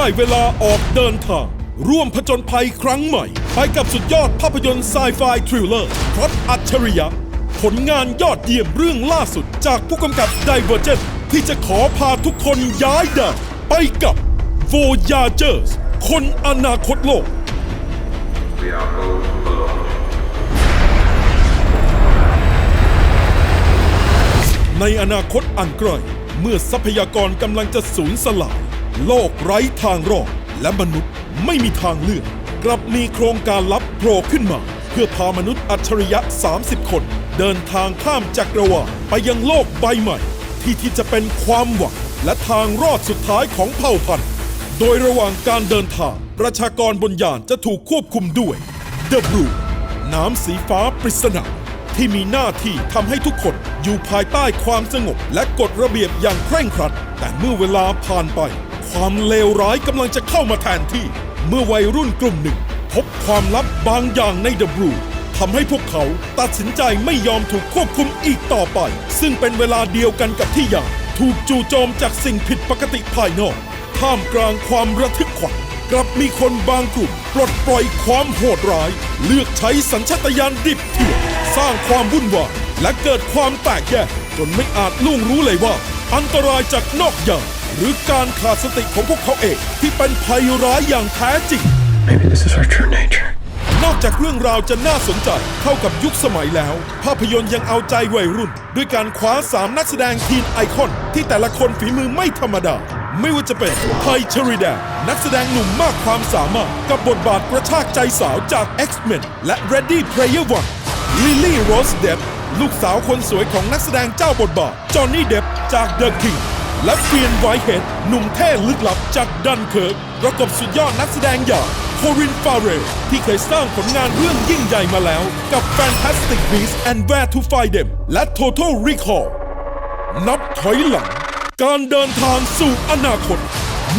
ได้เวลาออกเดินทาง ร่วมผจญภัยครั้งใหม่ ไปกับสุดยอดภาพยนตร์ไซไฟทริลเลอร์พล็อตอัจฉริยะ ผลงานยอดเยี่ยมเรื่องล่าสุดจากผู้กำกับ Divergent ที่จะขอพาทุกคนย้ายดาวไปกับ Voyagers คนอนาคตโลก We are all alone. ในอนาคตอันใกล้เมื่อทรัพยากรกำลังจะสูญสลาย โลกไร้ทางรอดและมนุษย์ไม่มีทางเลือก กลับมีโครงการลับโผล่ขึ้นมา เพื่อพามนุษย์อัจฉริยะ 30 คน เดินทางข้ามจักรวาลไปยังโลกใบใหม่ ที่ที่จะเป็นความหวังและทางรอดสุดท้ายของเผ่าพันธุ์ โดยระหว่างการเดินทาง ประชากรบนยานจะถูกควบคุมด้วย The Blue น้ำสีฟ้าปริศนาที่มีหน้าที่ทำให้ทุกคนอยู่ภายใต้ความสงบและกฎระเบียบอย่างเคร่งครัด แต่เมื่อเวลาผ่านไป ความเลวร้ายกำลังจะเข้ามาแทนที่ เมื่อวัยรุ่นกลุ่มหนึ่ง พบความลับบางอย่างในเดอะบลูทำให้พวกเขาตัดสินใจไม่ยอมถูกควบคุมอีกต่อไป ซึ่งเป็นเวลาเดียวกันกับที่ยานถูกจู่โจมจากสิ่งผิดปกติภายนอก ท่ามกลางความระทึกขวัญกลับมีคนบางกลุ่มปลดปล่อยความโหดร้าย เลือกใช้สัญชาตญาณดิบเถื่อนสร้างความวุ่นวายและเกิดความแตกแยกจนไม่อาจล่วงรู้เลยว่า อันตรายจากนอกอย่าน หรือการขาดสติของพวกเขาเองที่เป็นภัยร้ายอย่างแท้จริง Maybe this is our true nature. นอกจากเรื่องราวจะน่าสนใจเข้ากับยุคสมัยแล้ว ภาพยนตร์ยังเอาใจวัยรุ่น ด้วยการคว้า 3 นักแสดงทีนไอคอน ที่แต่ละคนฝีมือไม่ธรรมดา ไม่ว่าจะเป็นไทชริดานักแสดงหนุ่มมากความสามารถ กับบทบาทกระชากใจสาวจาก X-Men และ Ready Player One ลิลลี่โรสเดปลูกสาวคนสวยของนักแสดงเจ้าบทบาทจอห์นนี่เดปจาก The King และเฟียนไวเฮดหนุ่มเท่ลึกลับจากดันเคิร์กประกบสุดยอดนักแสดงอย่างโครินฟาเรลที่เคยสร้างผลงานเรื่องยิ่งใหญ่มาแล้ว กับ Fantastic Beasts and Where to Find Them และ Total Recall นับถอยหลัง การเดินทางสู่อนาคต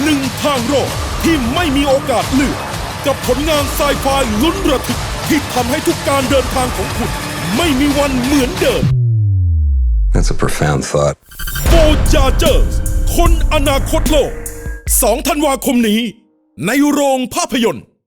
หนึ่งทางรอดที่ไม่มีโอกาสเลือกกับผลงานไซไฟลุ้นระทึกที่ทำให้ทุกการเดินทางของคุณ ไม่มีวันเหมือนเดิม That's a profound thought. โ o จาเจอร์คนอนาคตโลก 2 ธันวาคมนี้ ในโรงภาพยนตร์